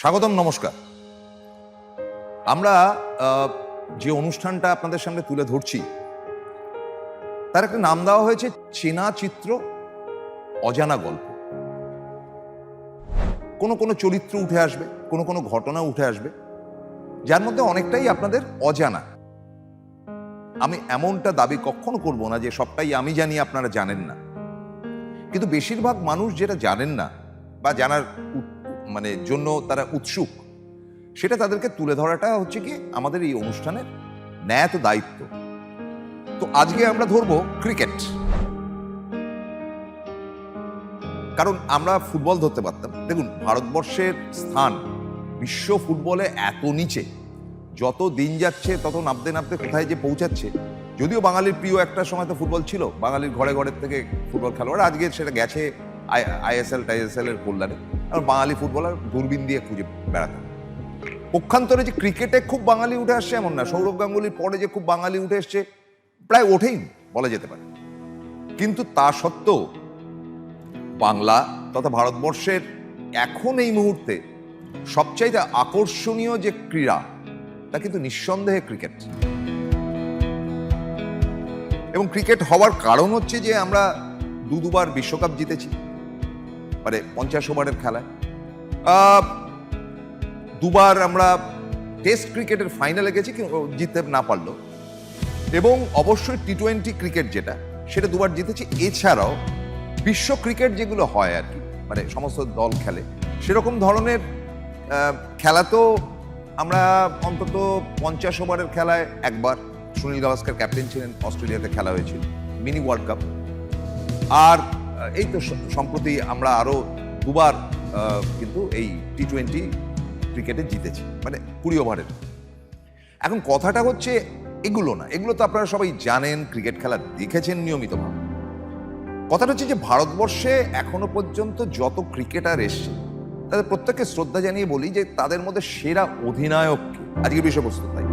স্বাগতম, নমস্কার। আমরা যে অনুষ্ঠানটা আপনাদের সামনে তুলে ধরছি, তার একটা নাম দেওয়া হয়েছে চেনা চিত্র, অজানা গল্প। কোনো কোনো চরিত্র উঠে আসবে, কোনো কোনো ঘটনা উঠে আসবে, যার মধ্যে অনেকটাই আপনাদের অজানা। আমি এমনটা দাবি কখনো করব না যে সবটাই আমি জানি, আপনারা জানেন না। কিন্তু বেশিরভাগ মানুষ যেটা জানেন না, বা জানার মানে জন্য তারা উৎসুক, সেটা তাদেরকে তুলে ধরাটা হচ্ছে কি আমাদের এই অনুষ্ঠানের ন্যায় দায়িত্ব। তো আজকে আমরা ধরবো ক্রিকেট। কারণ আমরা ফুটবল ধরতে পারতাম। দেখুন, ভারতবর্ষের স্থান বিশ্ব ফুটবলে এত নিচে, যত দিন যাচ্ছে তত নামতে নামতে কোথায় যে পৌঁছাচ্ছে। যদিও বাঙালির প্রিয় একটা সময় তো ফুটবল ছিল, বাঙালির ঘরে ঘরের থেকে ফুটবল খেলোয়াড়, আজকে সেটা গেছে আইএসএল, টাইএসএল এর কল্যাণে। আর বাঙালি ফুটবলার দূরবীন দিয়ে খুঁজে বেড়াতাম পক্ষান্তরে যে ক্রিকেটে খুব বাঙালি উঠে আসছে এমন না, সৌরভ গাঙ্গুলির পরে যে খুব বাঙালি উঠে এসছে, প্রায় ওঠেই বলা যেতে পারে। কিন্তু তা সত্ত্বেও বাংলা তথা ভারতবর্ষের এখন এই মুহূর্তে সবচাইতে আকর্ষণীয় যে ক্রীড়া, তা কিন্তু নিঃসন্দেহে ক্রিকেট। এবং ক্রিকেট হওয়ার কারণ হচ্ছে যে আমরা দু দুবার বিশ্বকাপ জিতেছি। মানে পঞ্চাশ ওভারের খেলায়। দুবার আমরা টেস্ট ক্রিকেটের ফাইনালে গেছি জিততে না পারল। এবং অবশ্যই টি টোয়েন্টি ক্রিকেট যেটা, সেটা দুবার জিতেছি। এছাড়াও বিশ্ব ক্রিকেট যেগুলো হয় আর কি মানে সমস্ত দল খেলে, সেরকম ধরনের খেলা তো আমরা অন্তত পঞ্চাশ ওভারের খেলায় একবার। সুনীল গাভাস্কার ক্যাপ্টেন ছিলেন, অস্ট্রেলিয়াতে খেলা হয়েছিল, মিনি ওয়ার্ল্ড কাপ আর এই তো সম্প্রতি আমরা আরও দুবার কিন্তু এই টি টোয়েন্টি ক্রিকেটে জিতেছি মানে কুড়ি ওভারের। এখন কথাটা হচ্ছে এগুলো না, এগুলো তো আপনারা সবাই জানেন, ক্রিকেট খেলা দেখেছেন নিয়মিতভাবে। কথাটা হচ্ছে যে ভারতবর্ষে এখনও পর্যন্ত যত ক্রিকেটার এসছে, তাদের প্রত্যেককে শ্রদ্ধা জানিয়ে বলি যে তাদের মধ্যে সেরা অধিনায়ক আজকে বিষয়বস্তু তাই।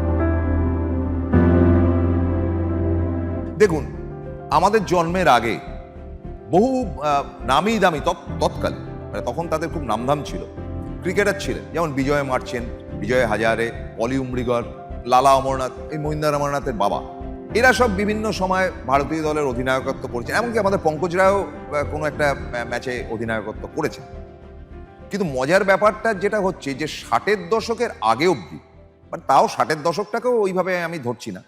দেখুন, আমাদের জন্মের আগে বহু নামি দামি তৎ- তৎকালে। মানে তখন তাদের খুব নামধাম ছিল। ক্রিকেটার ছিলেন, যেমন বিজয় মার্চেন্ট বিজয় হাজারে, পলি উমরিগর, লালা অমরনাথ, এই মহিন্দার অমরনাথের বাবা। এরা সব বিভিন্ন সময় ভারতীয় দলের অধিনায়কত্ব করেছেন। এমনকি আমাদের পঙ্কজ রায়ও কোনো একটা ম্যাচে অধিনায়কত্ব করেছেন। কিন্তু মজার ব্যাপারটা যেটা হচ্ছে যে, ষাটের দশকের আগে অবধি মানে তাও ষাটের দশকটাকেও ওইভাবে আমি ধরছি না।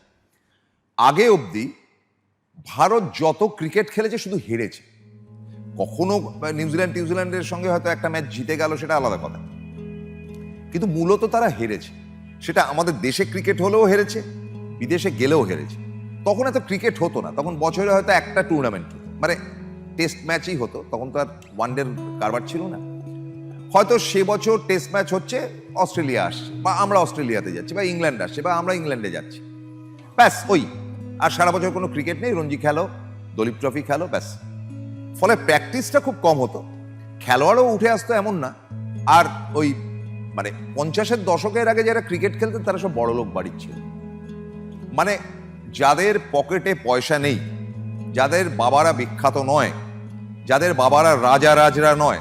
আগে অবধি ভারত যত ক্রিকেট খেলেছে, শুধু হেরেছে। কখনো নিউজিল্যান্ড নিউজিল্যান্ডের সঙ্গে হয়তো একটা ম্যাচ জিতে গেল সেটা আলাদা কথা। কিন্তু মূলত তারা হেরেছে। সেটা আমাদের দেশে ক্রিকেট হলেও হেরেছে, বিদেশে গেলেও হেরেছে। তখন এত ক্রিকেট হতো না, তখন বছরে হয়তো একটা টুর্নামেন্ট মানে টেস্ট ম্যাচই হতো, তখন তো আর ওয়ানডের কারবার ছিল না। হয়তো সে বছর টেস্ট ম্যাচ হচ্ছে, অস্ট্রেলিয়া আসছে, বা আমরা অস্ট্রেলিয়াতে যাচ্ছি, বা ইংল্যান্ড আসছে, বা আমরা ইংল্যান্ডে যাচ্ছি। ব্যাস, ওই। আর সারা বছর কোনো ক্রিকেট নেই, রঞ্জি খেলো, দলীপ ট্রফি খেলো, ব্যাস। ফলে প্র্যাকটিসটা খুব কম হতো। খেলোয়াড়ও উঠে আসতো এমন না। আর ওই মানে পঞ্চাশের দশকের আগে যারা ক্রিকেট খেলতেন তারা সব বড় লোক বাড়ির ছিল। মানে যাদের পকেটে পয়সা নেই, যাদের বাবারা বিখ্যাত নয়, যাদের বাবারা রাজা রাজরা নয়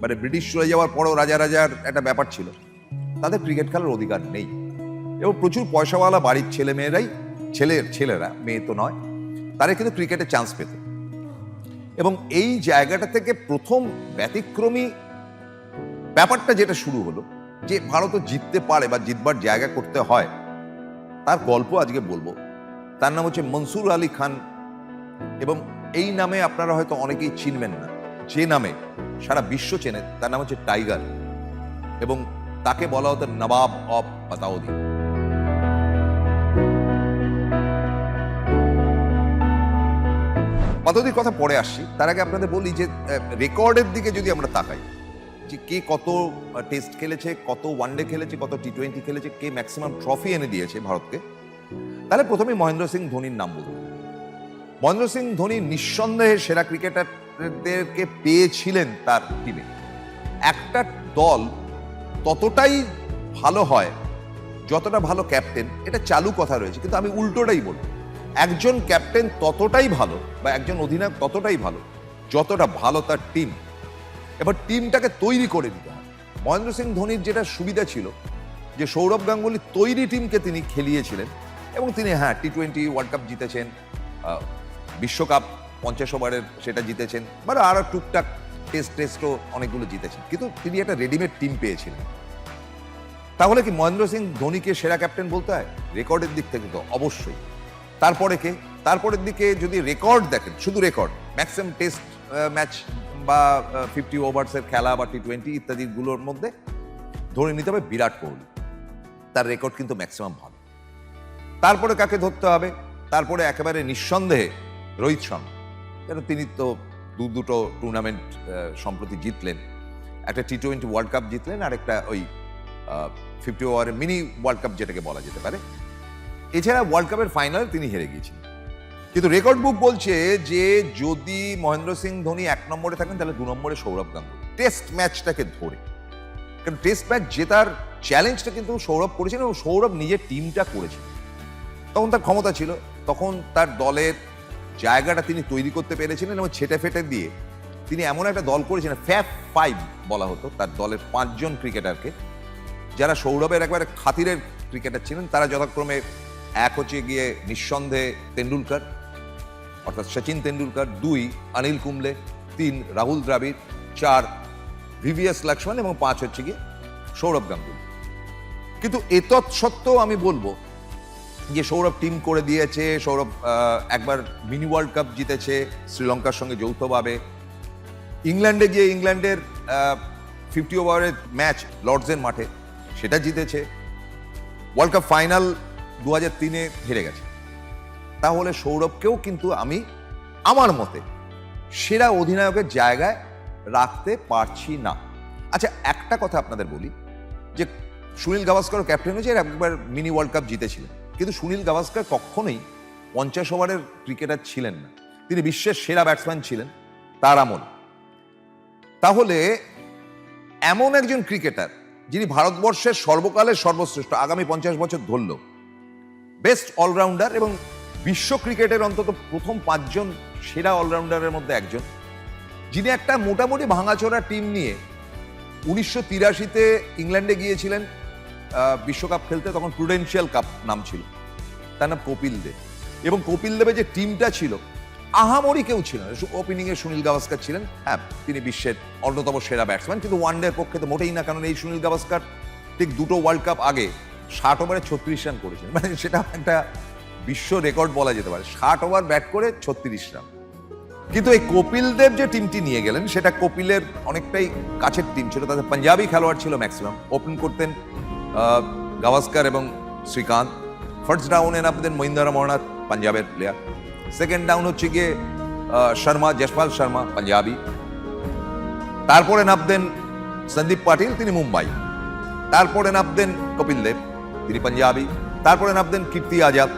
মানে ব্রিটিশ চলে যাওয়ার পরেও রাজা রাজার একটা ব্যাপার ছিল, তাদের ক্রিকেট খেলার অধিকার নেই। এবং প্রচুর পয়সাওয়ালা বাড়ির ছেলে মেয়েরাই ছেলের ছেলেরা মেয়ে তো নয়, তারা কিন্তু ক্রিকেটে চান্স পেত। এবং এই জায়গাটা থেকে প্রথম ব্যতিক্রমী ব্যাপারটা যেটা শুরু হলো, যে ভারতও জিততে পারে বা জিতবার জায়গা করতে হয়, তার গল্প আজকে বলব। তার নাম হচ্ছে মনসুর আলী খান এবং এই নামে আপনারা হয়তো অনেকেই চিনবেন না। যে নামে সারা বিশ্ব চেনে, তার নাম হচ্ছে টাইগার এবং তাকে বলা হতো নবাব অফ পাতাউদি পাতাউদির কথা পরে আসছি। তার আগে আপনাদের বলি যে রেকর্ডের দিকে যদি আমরা তাকাই, যে কে কত টেস্ট খেলেছে, কত ওয়ানডে খেলেছে, কত টি টোয়েন্টি খেলেছে, কে ম্যাক্সিমাম ট্রফি এনে দিয়েছে ভারতকে, তাহলে প্রথমে মহেন্দ্র সিং ধোনির নাম বলব মহেন্দ্র সিং ধোনি নিঃসন্দেহে সেরা ক্রিকেটারদেরকে পেয়েছিলেন তার টিমে একটা দল ততটাই ভালো হয়, যতটা ভালো ক্যাপ্টেন এটা চালু কথা রয়েছে, কিন্তু আমি উল্টোটাই বলব। একজন ক্যাপ্টেন ততটাই ভালো বা একজন অধিনায়ক ততটাই ভালো, যতটা ভালো তার টিম এবার টিমটাকে তৈরি করে দিতে হয়। মহেন্দ্র সিং ধোনির যেটা সুবিধা ছিল, যে সৌরভ গাঙ্গুলি তৈরি টিমকে তিনি খেলিয়েছিলেন এবং তিনি হ্যাঁ টি টোয়েন্টি ওয়ার্ল্ড কাপ জিতেছেন বিশ্বকাপ পঞ্চাশ ওভারের সেটা জিতেছেন, বা আরও টুকটাক টেস্ট টেস্টও অনেকগুলো জিতেছেন। কিন্তু তিনি একটা রেডিমেড টিম পেয়েছিলেন। তাহলে কি মহেন্দ্র সিং ধোনিকে সেরা ক্যাপ্টেন বলতে হয়? রেকর্ডের দিক থেকে তো অবশ্যই। তারপরে কে? তারপরের দিকে যদি রেকর্ড দেখেন, শুধু রেকর্ড ম্যাক্সিমাম টেস্ট ম্যাচ বা ফিফটি ওভার্সের খেলা বা টি টোয়েন্টি ইত্যাদিগুলোর মধ্যে ধরে নিতে হবে বিরাট কোহলি। তার রেকর্ড কিন্তু ম্যাক্সিমাম ভালো। তারপরে কাকে ধরতে হবে? তারপরে একেবারে নিঃসন্দেহে রোহিত শর্মা। কেন? তিনি তো দু দুটো টুর্নামেন্ট সম্প্রতি জিতলেন। একটা টি টোয়েন্টি ওয়ার্ল্ড কাপ জিতলেন আর একটা ওই ফিফটি ওভারের মিনি ওয়ার্ল্ড কাপ যেটাকে বলা যেতে পারে। এছাড়া ওয়ার্ল্ড কাপের ফাইনালে তিনি হেরে গিয়েছিলেন। কিন্তু রেকর্ড বুক বলছে যে যদি মহেন্দ্র সিং ধোনি এক নম্বরে থাকেন, তাহলে দু নম্বরে সৌরভ গাঙ্গুলি। টেস্ট ম্যাচটাকে ধরে। কারণ টেস্ট ম্যাচ জেতার চ্যালেঞ্জটা কিন্তু সৌরভ করেছেন এবং সৌরভ নিজের টিমটা করেছেন তখন তার ক্ষমতা ছিল। তখন তার দলের জায়গাটা তিনি তৈরি করতে পেরেছিলেন এবং ছেটে ফেটে দিয়ে তিনি এমন একটা দল করেছিলেন ফ্যাপ ফাইভ বলা হতো, তার দলের পাঁচজন ক্রিকেটারকে যারা সৌরভের একবারে খাতিরের ক্রিকেটার ছিলেন, তারা যথাক্রমে এক হচ্ছে গিয়ে নিঃসন্দেহে তেন্ডুলকার, অর্থাৎ সচিন তেন্ডুলকার, দুই অনিল কুম্বলে, তিন রাহুল দ্রাবিড়, চার ভিভিএস লক্ষ্মণ এবং পাঁচ হচ্ছে গিয়ে সৌরভ গাঙ্গুলি। কিন্তু এতৎ সত্ত্বেও আমি বলব যে সৌরভ টিম করে দিয়েছে, সৌরভ একবার মিনি ওয়ার্ল্ড কাপ জিতেছে, শ্রীলঙ্কার সঙ্গে যৌথভাবে। ইংল্যান্ডে গিয়ে ইংল্যান্ডের ফিফটি ওভারের ম্যাচ লর্ডসের মাঠে, সেটা জিতেছে। ওয়ার্ল্ড কাপ ফাইনাল দু হাজার তিনে হেরে গেছে। তাহলে সৌরভকেও কিন্তু আমি আমার মতে সেরা অধিনায়কের জায়গায় রাখতে পারছি না। আচ্ছা একটা কথা আপনাদের বলি, যে সুনীল গাভাস্কর ক্যাপ্টেন হয়েছে একবার মিনি ওয়ার্ল্ড কাপ জিতেছিলেন। কিন্তু সুনীল গাভাস্কর কখনোই পঞ্চাশ ওভারের ক্রিকেটার ছিলেন না। তিনি বিশ্বের সেরা ব্যাটসম্যান ছিলেন, তার আমল। তাহলে এমন একজন ক্রিকেটার, যিনি ভারতবর্ষের সর্বকালের সর্বশ্রেষ্ঠ, আগামী পঞ্চাশ বছর ধরল বেস্ট অলরাউন্ডার এবং বিশ্ব ক্রিকেটের অন্তত প্রথম পাঁচজন সেরা অলরাউন্ডারের মধ্যে একজন, যিনি একটা মোটামুটি ভাঙাচোরা টিম নিয়ে উনিশশো তিরাশিতে ইংল্যান্ডে গিয়েছিলেন বিশ্বকাপ খেলতে তখন প্রুডেন্সিয়াল কাপ নাম ছিল। তার নাম কপিল দেব এবং কপিল দেবের যে টিমটা ছিল, আহামরি কেউ ছিল না। ওপেনিং এ সুনীল গাভাস্কার ছিলেন। হ্যাঁ তিনি বিশ্বের অন্যতম সেরা ব্যাটসম্যান কিন্তু ওয়ানডের পক্ষে তো মোটেই না, কারণ এই সুনীল গাভাস্কার ঠিক দুটো ওয়ার্ল্ড কাপ আগে ষাট ওভারে ছত্রিশ রান করেছেন মানে সেটা একটা বিশ্ব রেকর্ড বলা যেতে পারে। ষাট ওভার ব্যাট করে ছত্রিশ রান কিন্তু এই কপিল দেব যে টিমটি নিয়ে গেলেন, সেটা কপিলের অনেকটাই কাছের টিম ছিল। তাদের পাঞ্জাবি খেলোয়াড় ছিল ম্যাক্সিমাম ওপেন করতেন গাভাস্কার এবং শ্রীকান্ত। ফার্স্ট ডাউনে নামতেন মহিন্দ্রা মরনাথ, পাঞ্জাবের প্লেয়ার সেকেন্ড ডাউন হচ্ছে গিয়ে শর্মা, যশপাল শর্মা, পাঞ্জাবি। তারপরে নামতেন সন্দীপ পাটিল, তিনি মুম্বাই। তারপরে নামতেন কপিল দেব। তিনি পাঞ্জাবি, তারপরে নামতেন কীর্তি আজাদ।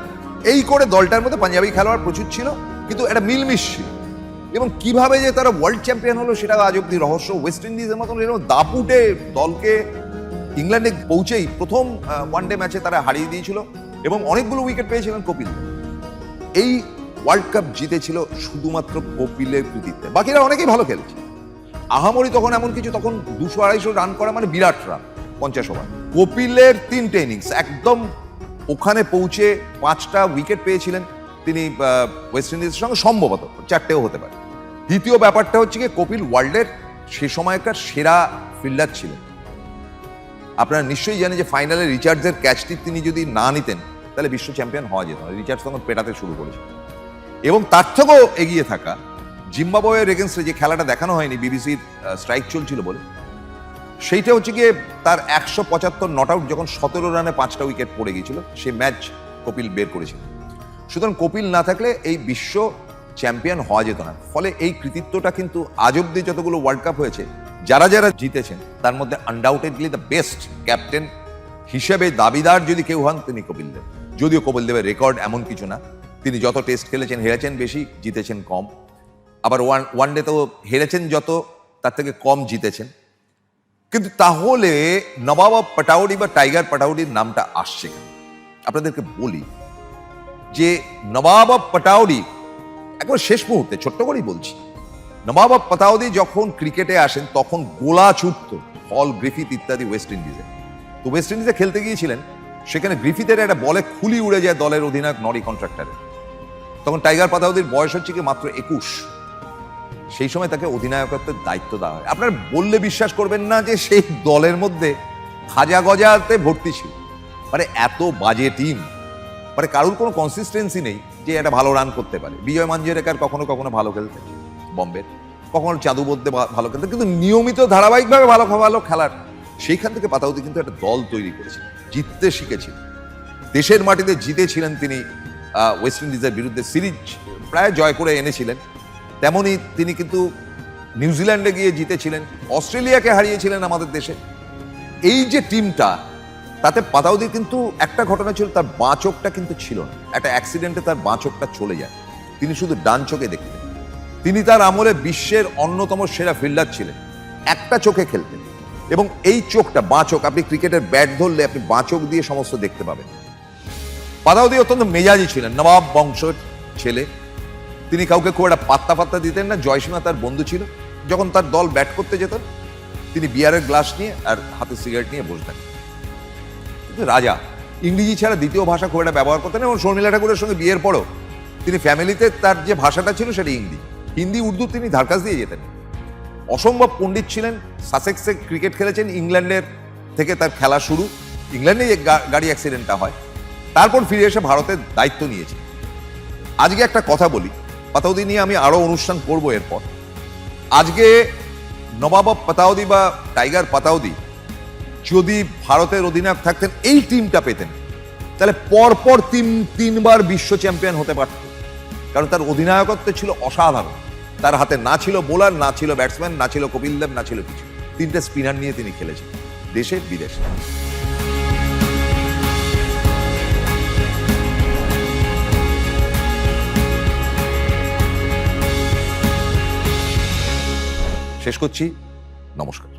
এই করে দলটার মধ্যে পাঞ্জাবি খেলোয়াড় প্রচুর ছিল, কিন্তু একটা মিলমিশ ছিল। এবং কীভাবে যে তারা ওয়ার্ল্ড চ্যাম্পিয়ন হলো সেটা আজ অব্দি রহস্য। ওয়েস্ট ইন্ডিজের মতন এরকম দাপুটে দলকে ইংল্যান্ডে পৌঁছেই প্রথম ওয়ানডে ম্যাচে তারা হারিয়ে দিয়েছিল এবং অনেকগুলো উইকেট পেয়েছিলেন কপিল। এই ওয়ার্ল্ড কাপ জিতেছিল শুধুমাত্র কপিলের কৃতিত্বে। বাকিরা অনেকেই ভালো খেলেছে। আহামরি তখন এমন কিছু, তখন দুশো আড়াইশো রান করা মানে বিরাট রান পঞ্চাশ ওভার কপিলের তিনটে ইনিংস একদম ওখানে পৌঁছে পাঁচটা উইকেট পেয়েছিলেন তিনি ওয়েস্ট ইন্ডিজের সঙ্গে সম্ভবত, চারটেও হতে পারে। দ্বিতীয় ব্যাপারটা হচ্ছে কি কপিল ওয়ার্ল্ডের সে সময়কার সেরা ফিল্ডার ছিলেন। আপনারা নিশ্চয়ই জানেন যে ফাইনালে রিচার্ডসের ক্যাচটি তিনি যদি না নিতেন, তাহলে বিশ্ব চ্যাম্পিয়ন হওয়া যেত রিচার্ডস তখন পেটাতে শুরু করেছে এবং তার থেকেও এগিয়ে থাকা জিম্বাবুয়ের এগেনস্টে যে খেলাটা দেখানো হয়নি বিবিসির স্ট্রাইক চলছিল বলে সেইটা হচ্ছে গিয়ে তার একশো পঁচাত্তর নট আউট যখন সতেরো রানে পাঁচটা উইকেট পড়ে গিয়েছিল, সেই ম্যাচ কপিল বের করেছিল। সুতরাং কপিল না থাকলে এই বিশ্ব চ্যাম্পিয়ন হওয়া যেত না। ফলে এই কৃতিত্বটা কিন্তু আজ অব্দি যতগুলো ওয়ার্ল্ড কাপ হয়েছে, যারা যারা জিতেছেন, তার মধ্যে আনডাউটেডলি দ্য বেস্ট ক্যাপ্টেন হিসেবে দাবিদার যদি কেউ হন, তিনি কপিল দেব। যদিও কপিল দেবের রেকর্ড এমন কিছু না। তিনি যত টেস্ট খেলেছেন, হেরেছেন বেশি, জিতেছেন কম। আবার ওয়ান ওয়ান ডেতেও হেরেছেন যত, তার থেকে কম জিতেছেন। কিন্তু তাহলে নবাব অফ পাটাউডি বা টাইগার পাটাউডির নামটা আসছে কেন? আপনাদেরকে বলি যে নবাব অফ পাটাউডি, একবার শেষ মুহূর্তে, ছোট্ট করেই বলছি, নবাব পাতাউদি যখন ক্রিকেটে আসেন, তখন গোলা ছুটত, হল, গ্রিফিথ ইত্যাদি ওয়েস্ট ইন্ডিজে। তো ওয়েস্ট ইন্ডিজে খেলতে গিয়েছিলেন, সেখানে গ্রিফিথের একটা বলে খুলি উড়ে যায় দলের অধিনায়ক নরি কন্ট্রাক্টরের। তখন টাইগার পাতাউদির বয়স হচ্ছে কি মাত্র একুশ। সেই সময় তাকে অধিনায়কত্বের দায়িত্ব দেওয়া হয়। আপনার বললে বিশ্বাস করবেন না যে সেই দলের মধ্যে খাজা গজাতে ভর্তি ছিল। মানে এত বাজে টিম মানে কারোর কোনো কনসিস্টেন্সি নেই যে এটা ভালো রান করতে পারে। বিজয় মাঞ্জরেকার কখনো কখনো ভালো খেলতে বম্বের। কখনো চাঁদু বলতে ভালো খেলতে কিন্তু নিয়মিত ধারাবাহিকভাবে ভালো ভালো খেলার সেইখান থেকে পাতাউদি কিন্তু একটা দল তৈরি করেছিল। জিততে শিখেছিলেন দেশের মাটিতে জিতেছিলেন তিনি ওয়েস্ট ইন্ডিজের বিরুদ্ধে সিরিজ, প্রায় জয় করে এনেছিলেন। তেমনি তিনি কিন্তু নিউজিল্যান্ডে গিয়ে জিতেছিলেন, অস্ট্রেলিয়াকে হারিয়েছিলেন আমাদের দেশে। এই যে টিমটা, তাতে পাতাউদির কিন্তু একটা ঘটনা ছিল, তার বাঁ চোখটা কিন্তু ছিল না। একটা অ্যাক্সিডেন্টে তার বাঁ চোখটা চলে যায়। তিনি শুধু ডান চোখে দেখতেন। তিনি তার আমলে বিশ্বের অন্যতম সেরা ফিল্ডার ছিলেন। একটা চোখে খেলতেন। এবং এই চোখটা, বাঁ চোখ, আপনি ক্রিকেটের ব্যাট ধরলে আপনি বাঁ চোখ দিয়ে সমস্ত দেখতে পাবেন। পাতাউদি অত্যন্ত মেজাজি ছিলেন, নবাব বংশের ছেলে। তিনি কাউকে খুব একটা পাত্তা ফাত্তা দিতেন না। জয়সীমা তার বন্ধু ছিল। যখন তার দল ব্যাট করতে যেতেন তিনি বিয়ারের গ্লাস নিয়ে আর হাতে সিগারেট নিয়ে বসতেন। কিন্তু রাজা ইংরেজি ছাড়া দ্বিতীয় ভাষা খুব একটা ব্যবহার করতেন এবং শর্মিলা ঠাকুরের সঙ্গে বিয়ের পরও। তিনি ফ্যামিলিতে তার যে ভাষাটা ছিল সেটা ইংরেজি। হিন্দি, উর্দু তিনি ধারকাজ দিয়ে যেতেন। অসম্ভব পণ্ডিত ছিলেন। সাসেক্সে ক্রিকেট খেলেছেন। ইংল্যান্ডের থেকে তার খেলা শুরু। ইংল্যান্ডে গাড়ি অ্যাক্সিডেন্টটা হয়। তারপর ফিরে এসে ভারতের দায়িত্ব নিয়েছে আজকে একটা কথা বলি। পাতাউদি নিয়ে আমি আরও অনুষ্ঠান করব এরপর। আজকে নবাব পাতাউদি বা টাইগার পাতাউদি যদি ভারতের অধিনায়ক থাকতেন, এই টিমটা পেতেন। তাহলে পরপর তিন, তিনবার বিশ্ব চ্যাম্পিয়ন হতে পারত। কারণ তার অধিনায়কত্ব ছিল অসাধারণ। তার হাতে না ছিল বোলার না ছিল ব্যাটসম্যান না ছিল কপিল দেব, না ছিল কিছু। তিনটে স্পিনার নিয়ে তিনি খেলেছেন, দেশে বিদেশে। শেষ করছি। নমস্কার।